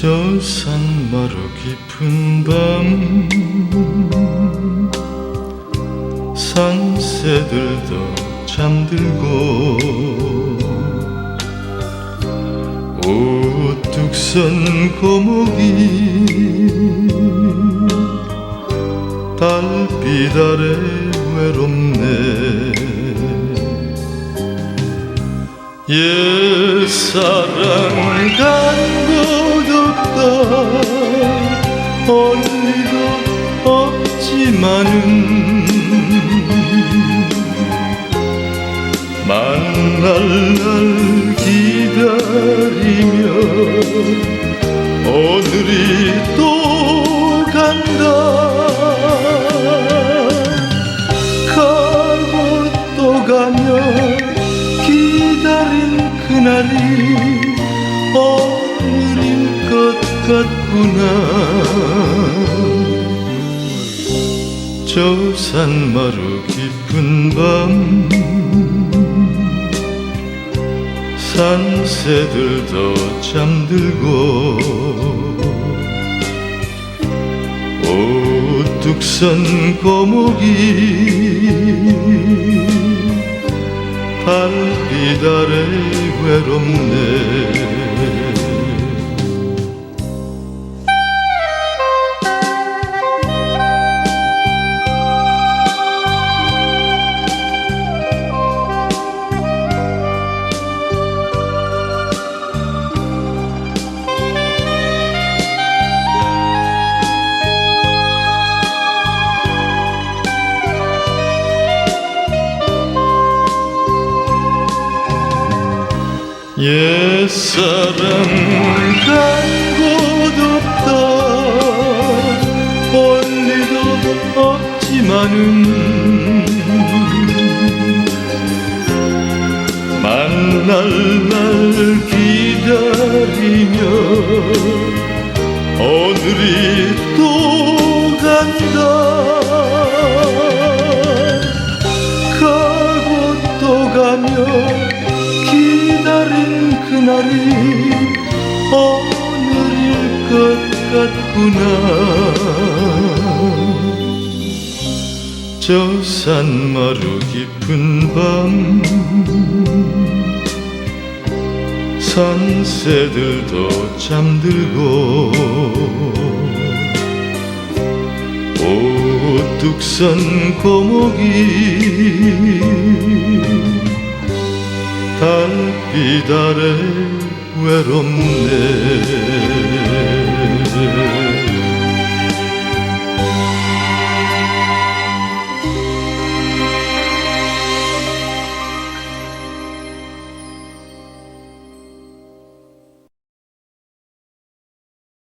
저 산마루 깊은 밤 산새들도 잠들고 우뚝 선 고목이 달빛 아래 외롭네. 옛사랑 간곳 언니도 없지만은 만날 날 기다리며 오늘이 또 간다. 가고 또 가며 기다린 그날이 것 같구나. 저 산마루 깊은 밤 산새들도 잠들고 우뚝 선 고목이 달빛 아래 외롭네 옛사랑 간곳 없다 언니도 없지만은 만날 날 기다리며 오늘이 또 간다. 가고 또 가며 날이 오늘일 것 같구나. 저 산마루 깊은 밤 산새들도 잠들고 우뚝 선 고목이 달빛 아래 외롭네